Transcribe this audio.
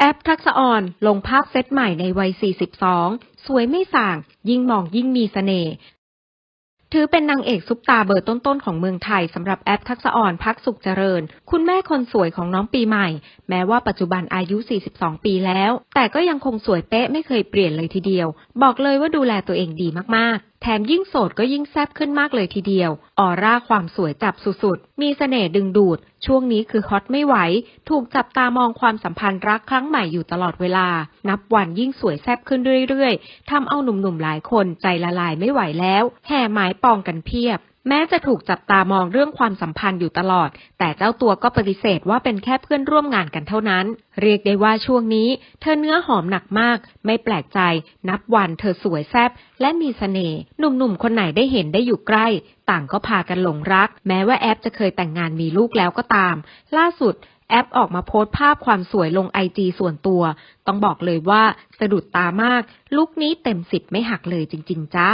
แอปทักษะออนลงภาพเซตใหม่ในวัย 42 สวยไม่ส่าง ยิ่งมองยิ่งมีเสน่ห์ ถือเป็นนางเอกซุปตาเบอร์ต้นๆของเมืองไทยสำหรับแอปทักษะออนพักสุขเจริญ คุณแม่คนสวยของน้องปีใหม่ แม้ว่าปัจจุบันอายุ 42 ปีแล้ว แต่ก็ยังคงสวยเป๊ะไม่เคยเปลี่ยนเลยทีเดียว บอกเลยว่าดูแลตัวเองดีมากๆแถมยิ่งโสดก็ยิ่งแซ่บขึ้นมากเลยทีเดียว ออร่าความสวยจับสุดๆ มีเสน่ห์ดึงดูด ช่วงนี้คือฮอตไม่ไหว ถูกจับตามองความสัมพันธ์รักครั้งใหม่อยู่ตลอดเวลา นับวันยิ่งสวยแซ่บขึ้นเรื่อยๆ ทำเอาหนุ่มๆหลายคนใจละลายไม่ไหวแล้ว แห่หมายปองกันเพียบ แม้จะถูกจับตามองเรื่องความสัมพันธ์อยู่ตลอด แต่เจ้าตัวก็ปฏิเสธว่าเป็นแค่เพื่อนร่วมงานกันเท่านั้น เรียกได้ว่าช่วงนี้ เธอเนื้อหอมหนักมาก ไม่แปลกใจ นับวันเธอสวยแซ่บและมีเสน่ห์หนุ่มๆ คนไหนได้เห็นได้อยู่ใกล้ ต่างก็พากันหลงรัก แม้ว่าแอปจะเคยแต่งงานมีลูกแล้วก็ตาม ล่าสุดแอปออกมาโพสต์ภาพความสวยลงไอจีส่วนตัว ต้องบอกเลยว่าสะดุดตามาก ลุคนี้เต็มสิบไม่หักเลยจริง ๆ จ้า